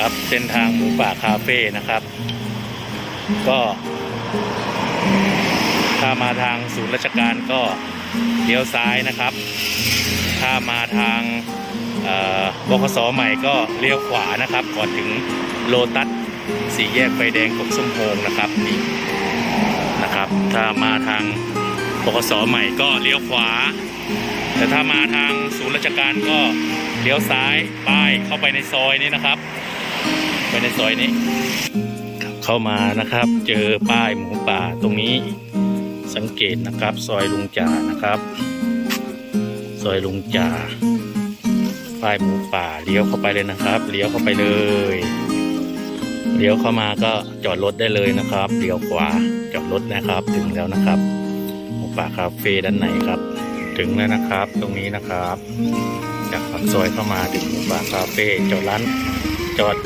ครับเส้นทางหมูป่าคาเฟ่นะครับ ก็ถ้ามาทางศูนย์ราชการก็เลี้ยวซ้ายนะครับ ถ้ามาทางบคสใหม่ก็เลี้ยวขวานะครับ ก่อนถึงโลตัสสี่แยกไฟแดงกบส้มโฮงนะครับนี่นะครับ ถ้ามาทางบคสใหม่ก็เลี้ยวขวา แต่ถ้ามาทางศูนย์ราชการก็เลี้ยวซ้ายป้ายเข้าไปในซอยนี้นะครับ ไปในซอยนี้ เข้ามานะครับ เจอป้ายหมูป่าตรงนี้สังเกตนะครับ ซอยลุงจ่านะครับ ซอยลุงจ่าป้ายหมูป่าเลี้ยวเข้าไปเลยนะครับเลี้ยวเข้าไปเลยเลี้ยวเข้ามาก็จอดรถได้เลยนะครับเลี้ยวขวาจอดรถนะครับ ถึงแล้วนะครับ หมูป่าคาเฟ่ด้านในครับ ถึงแล้วนะครับ ตรงนี้นะครับ จากปากซอยเข้ามาถึงหมูป่าคาเฟ่จอดร้านจอด